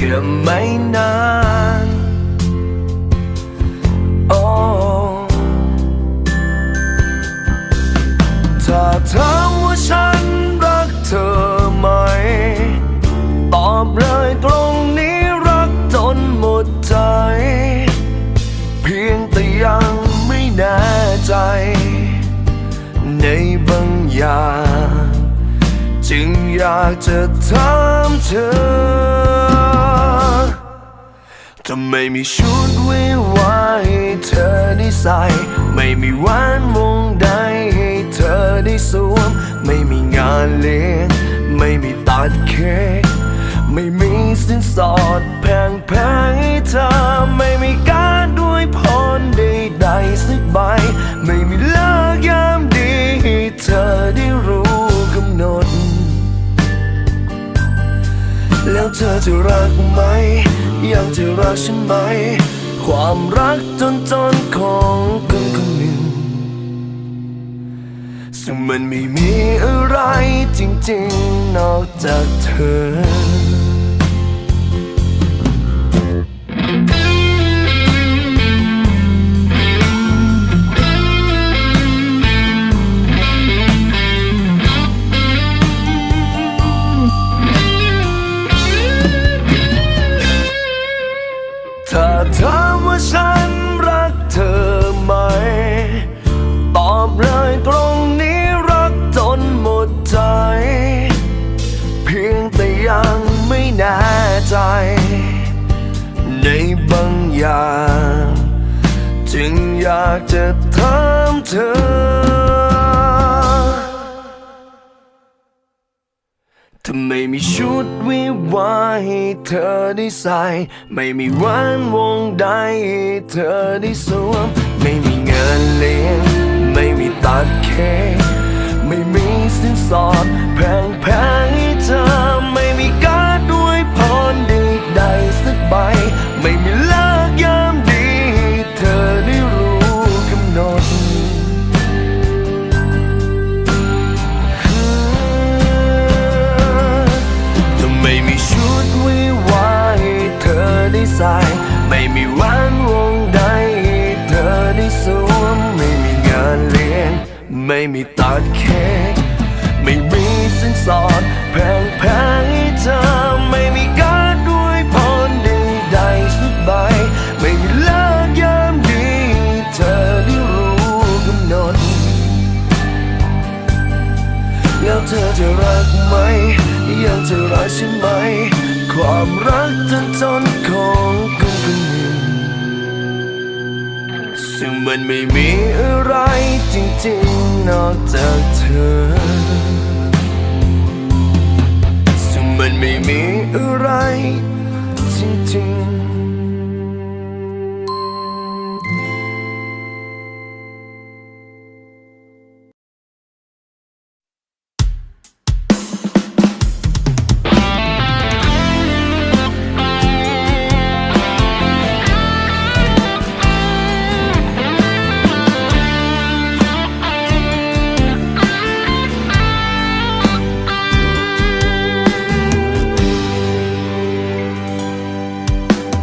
แค่ไม่นานโอ้ถ้าถามว่าฉันรักเธอไหม ตอบเลยตรงนี้รักจนหมดใจ เพียงแต่ยังไม่แน่ใจ ในบางอย่าง จึงอยากจะถามเธอ จะไม่มีชุดวิวาให้เธอได้ใส่ ไม่มีแหวนวงใดให้เธอได้สวม ไม่มีงานเลี้ยง ไม่มีตัดเค้ก ไม่มีสินสอดแพงแพงให้เธอ ไม่มีการด้วยพรใดๆสักใบ ไม่มีเลิกยามดีให้เธอได้รู้กำหนด แล้วเธอจะรักไหม ยังจะรักฉันไหม ความรักจนจนของคนคนหนึ่ง ซึ่งมันไม่มีอะไรจริงๆ นอกจากเธอ ยงแต่ยังไม่แน่ใจ ในบางอย่าง จึงอยากจะถามเธอถ้าไม่มีชุดวิวาให้เธอได้ใส่ ไม่มีแหวนวงใดให้เธอได้สวม ไม่มีเงินเลี้ยงไม่มี ไม่มีแหวนวงใดเธอได้สวมไม่มีงานเลี้ยง ไม่มีตัดเค้กไม่มีสินสอดแพงแพงให้เธอไม่มีการด้วยพรใดๆสักใบไม่มีเลิกยามดีเธอได้รู้กำหนด แล้วเธอจะรักไหมยังจะรักฉันไหม ความรักจนจนๆของ มันไม่มีอะไรจริงๆนอกจากเธอ ซึ่งมันไม่มีอะไรจริงๆ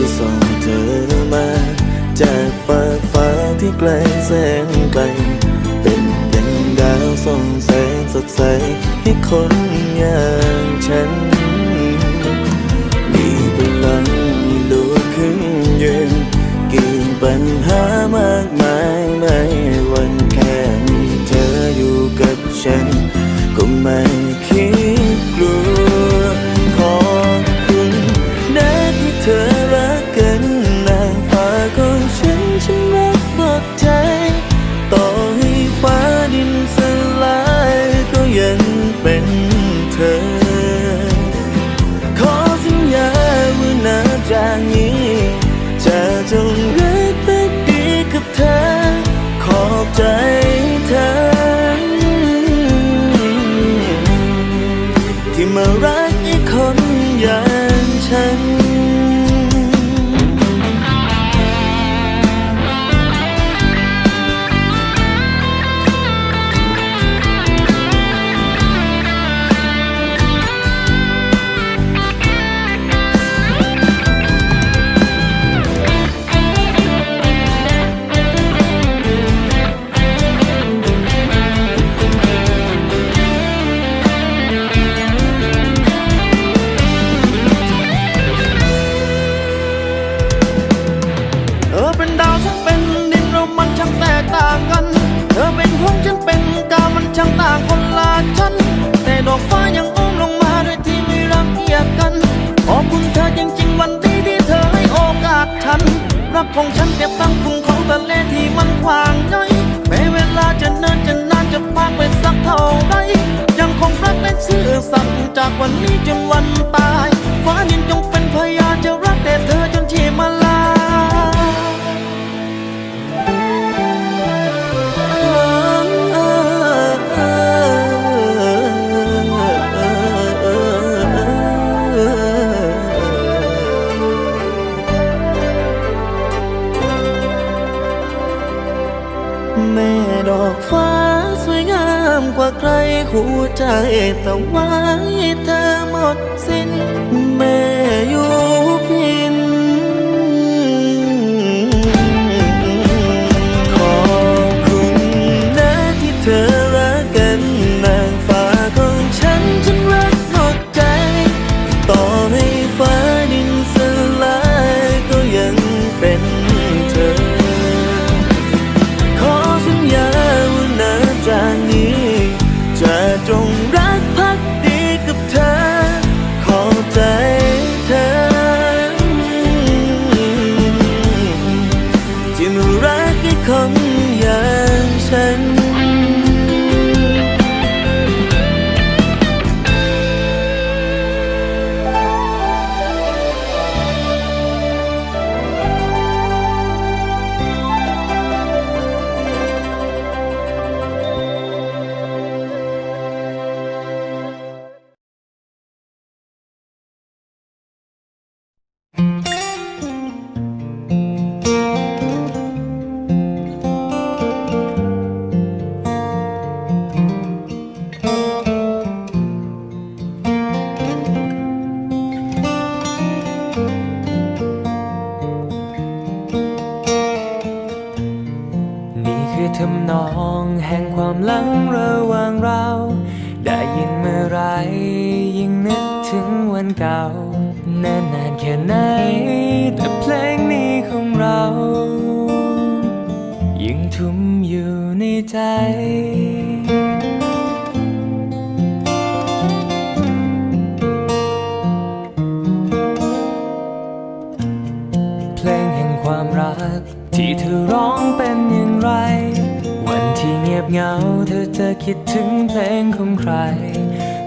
ที่ส่งเธอมา จากฟ้าฟ้าที่ไกลแสนไกล เป็นดังดาวส่องแสงสดใสให้คนอย่างฉัน รักของฉันเก็บตั้งคุ้งของทะเลที่มันกว้างใหญ่แม้เวลาจะเนินจะนานจะพากไปสักเท่าใดยังคงรักและซื่อสัตย์จากวันนี้จนวันตายฟ้ายินจงเป็น แม่ดอกฟ้าสวยงามกว่าใครหัวใจแต่ไว้เธอหมดสิ้น แม่อยู่ ถึงวันเก่านานนานแค่ไหน แต่เพลงนี้ของเรายังทุ่มอยู่ในใจ เพลงแห่งความรัก ที่เธอร้องเป็นอย่างไร วันที่เงียบเหงาเธอจะคิดถึงเพลงของใคร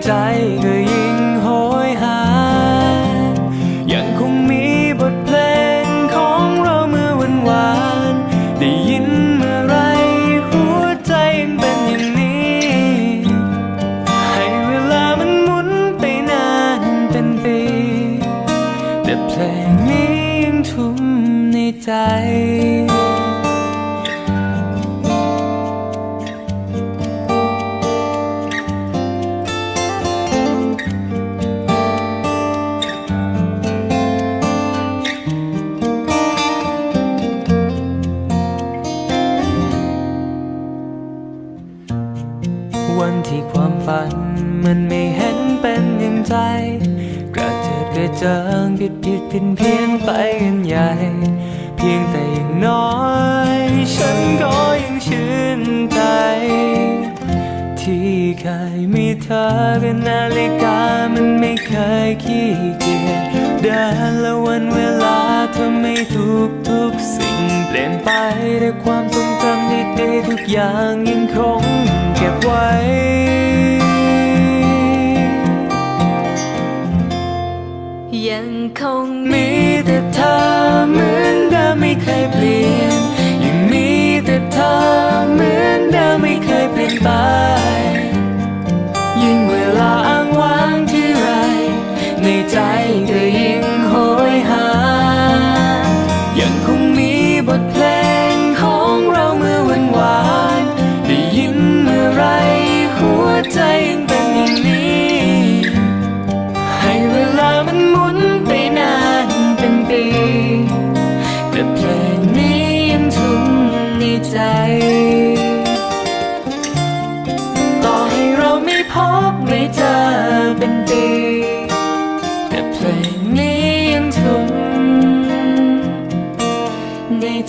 在。 อเป็นนาฬิกามันไม่เคยขี้เกียจเดินและวันเวลาทำให้ทุกทุกสิ่ง เปลี่ยนไปด้วยความทรงจำดีๆทุกอย่างยังคงเก็บไว้ ยังคงมีแต่เธอเหมือน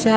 ใจ